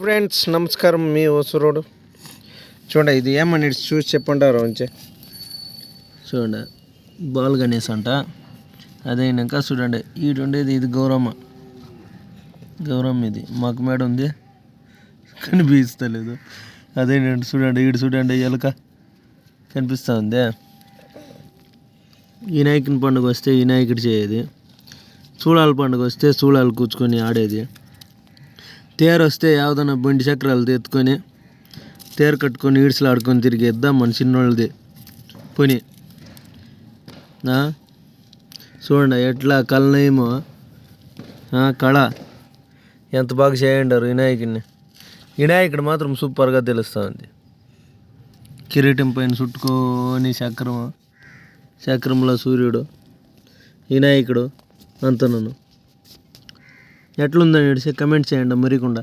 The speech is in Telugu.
ఫ్రెండ్స్ నమస్కారం మీ ఓసురోడు. చూడండి ఇది ఏమని చూసి చెప్పంటారు ఉంచే. చూడండి బాల్ గణేష్ అంట. అదైనాక చూడండి ఈడు ఉండేది ఇది గౌరమ్మ. గౌరమ్మ ఇది. మాకు మేడ ఉంది. కనిపిస్తలేదు. అదేంటంటే చూడండి ఈడు చూడండి ఎలుక కనిపిస్తూ ఉంది వినాయకుని పండుగ వస్తే వినాయకుడు చేయేది. చూడాల పండుగ వస్తే చూడాలు కూర్చుకొని ఆడేది. తేరు వస్తే యావదన్నా బండి చక్రాలు ఎత్తుకొని తేరు కట్టుకొని ఈడ్స్లు ఆడుకొని తిరిగేద్దాం మన చిన్నోళ్ళది. పని. చూడండి ఎట్లా కళ్ళనేమో కళ. ఎంత బాగా చేయండారు వినాయకుడిని. వినాయకుడు మాత్రం సూపర్గా తెలుస్తుంది. కిరీటం పైన చుట్టుకొని చక్రము. చక్రంలో సూర్యుడు వినాయకుడు అంత ఎట్లుందని కమెంట్ చేయండి మరికుండా.